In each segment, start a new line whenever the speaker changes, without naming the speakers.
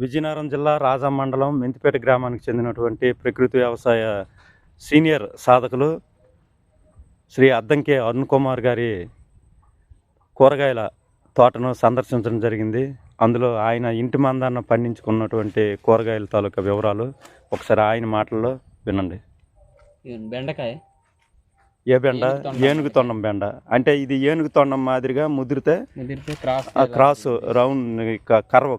విజయనగరం జిల్లా రాజా మండలం మెంతిపేట గ్రామానికి చెందినటువంటి ప్రకృతి వ్యవసాయ సీనియర్ సాధకులు శ్రీ అద్దంకే అరుణ్ కుమార్ గారి కూరగాయల తోటను సందర్శించడం జరిగింది. అందులో ఆయన ఇంటి మందాన్న పండించుకున్నటువంటి కూరగాయల తాలూకా వివరాలు ఒకసారి ఆయన మాటల్లో వినండి.
బెండకాయ.
ఏ బెండ?
ఏనుగు తొండం.
బెండ. అంటే ఇది ఏనుగు తొండం మాదిరిగా ముదిరితే
క్రాస్
రౌండ్ కర్వ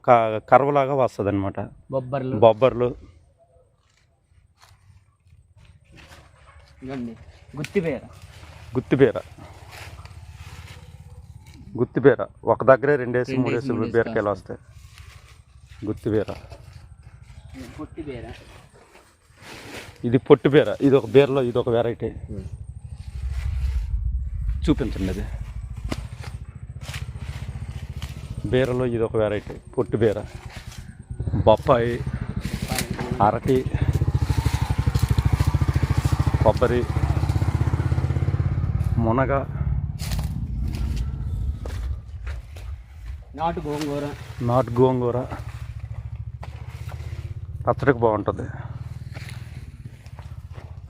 కర్వలాగా వస్తుంది అనమాట
బొబ్బర్లు.
బొబ్బర్లు
గుత్తిపేర
గుత్తిబీర గుత్తిబీర ఒక దగ్గరే రెండేసి మూడేసి బీరకాయలు. వస్తాయి.
గుత్తిపేర
ఇది పొట్టి బీర. ఇది ఒక బీరలో ఇది ఒక వెరైటీ చూపించండి అది. బీరలో ఇది ఒక వెరైటీ పొట్టి బీర. బొప్పాయి అరటి కొబ్బరి మునగ.
నాటు గోంగూర.
నాటు గోంగూర. పచ్చడికి బాగుంటుంది.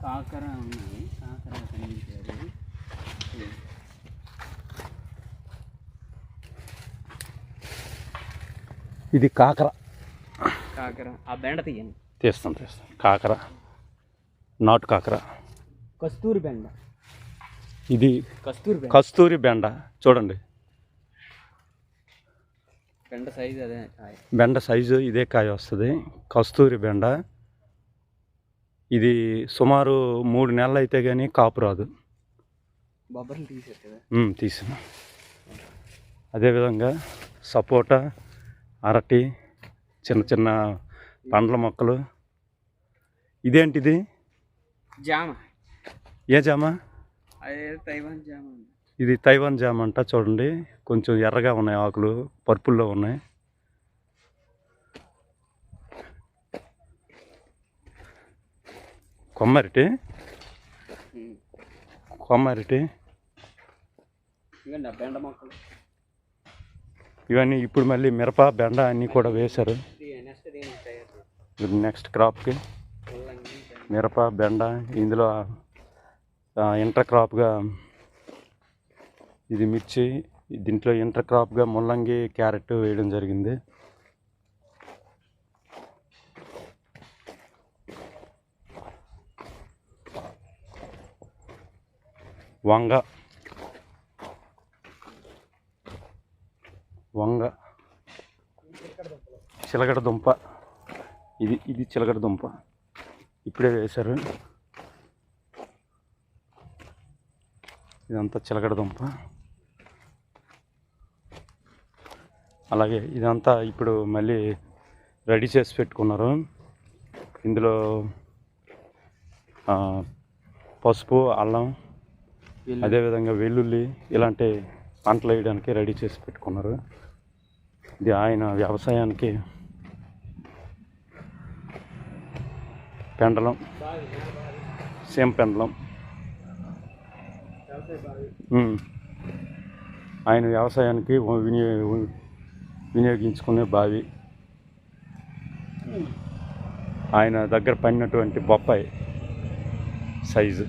కాకర ఉన్నాయి. కాకర
ఇది కాకర.
కాకర. ఆ బెండ తీయండి.
తీస్తాం తీస్తాం. కాకర. నాటు కాకర.
కస్తూరి బెండ.
ఇది
కస్తూరి బెండ.
కస్తూరి బెండ. చూడండి.
బెండ సైజ్ అదే
బెండ సైజు ఇదే కాయ వస్తుంది. కస్తూరి బెండ. ఇది సుమారు మూడు నెలలు అయితే కానీ కాపు రాదు.
బొబ్బర్లు
ఉమ్, తీసాను. అదేవిధంగా సపోటా అరటి చిన్న చిన్న పండ్ల మొక్కలు. ఇదేంటిది?
జామ.
ఏ జామ?
తైవాన్ జామ
ఇది తైవాన్ జామ అంట చూడండి. కొంచెం ఎర్రగా ఉన్నాయి ఆకులు పర్పుల్లో ఉన్నాయి. కొమ్మరిటి. కొమ్మరిటి.
బెండ మొక్కలు.
ఇవన్నీ ఇప్పుడు మళ్ళీ మిరప బెండ అన్నీ కూడా వేశారు.
నెక్స్ట్
క్రాప్కి మిరప బెండ ఇందులో ఇంటర్ క్రాప్గా ఇది మిర్చి దీంట్లో ఇంటర్ క్రాప్గా ముల్లంగి క్యారెట్ వేయడం జరిగింది. వంగ చిలకడ దుంప. ఇది ఇది చిలకడ దుంప. ఇప్పుడే వేశారు. ఇదంతా చిలకడ దుంప. అలాగే ఇదంతా ఇప్పుడు మళ్ళీ రెడీ చేసి పెట్టుకున్నారు. ఇందులో పసుపు అల్లం. అదేవిధంగా వెల్లుల్లి ఇలాంటి పంటలు వేయడానికి రెడీ చేసి పెట్టుకున్నారు. ఇది ఆయన వ్యవసాయానికి పెండలం సేమ్ పెండలం. ఆయన వ్యవసాయానికి వినియో వినియోగించుకునే బావి. ఆయన దగ్గర పడినటువంటి బొప్పాయి సైజు.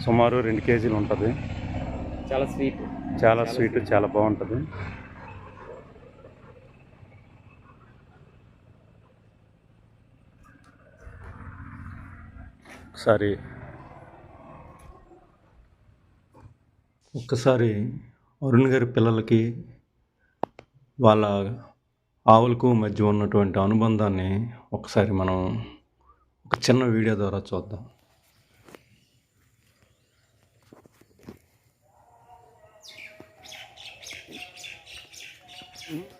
సుమారు రెండు కేజీలు ఉంటుంది.
చాలా స్వీట్.
చాలా స్వీట్. చాలా బాగుంటుంది. ఒకసారి ఒక్కసారి అరుణ్ గారి పిల్లలకి వాళ్ళ ఆవులకు మధ్య ఉన్నటువంటి అనుబంధాన్ని ఒకసారి మనం ఒక చిన్న వీడియో ద్వారా చూద్దాం.
లేస్తే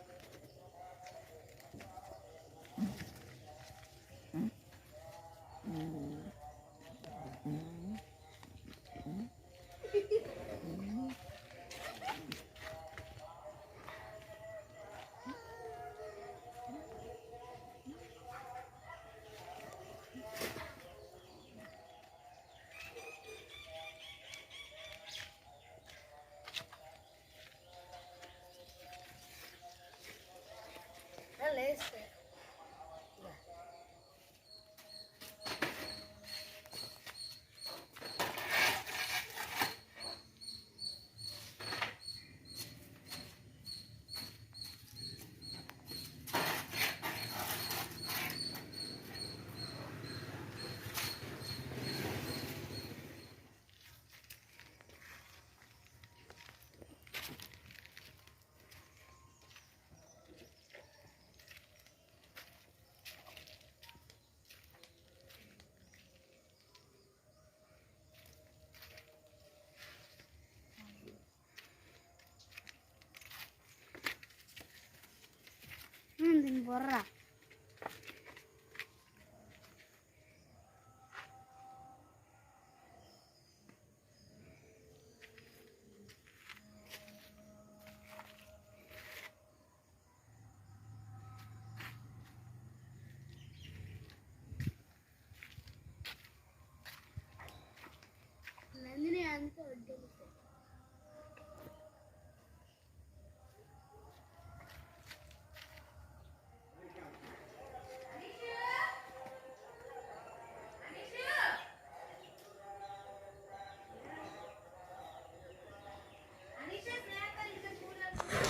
borra. എന്തിനാണ് കൊടുക്കുന്നത്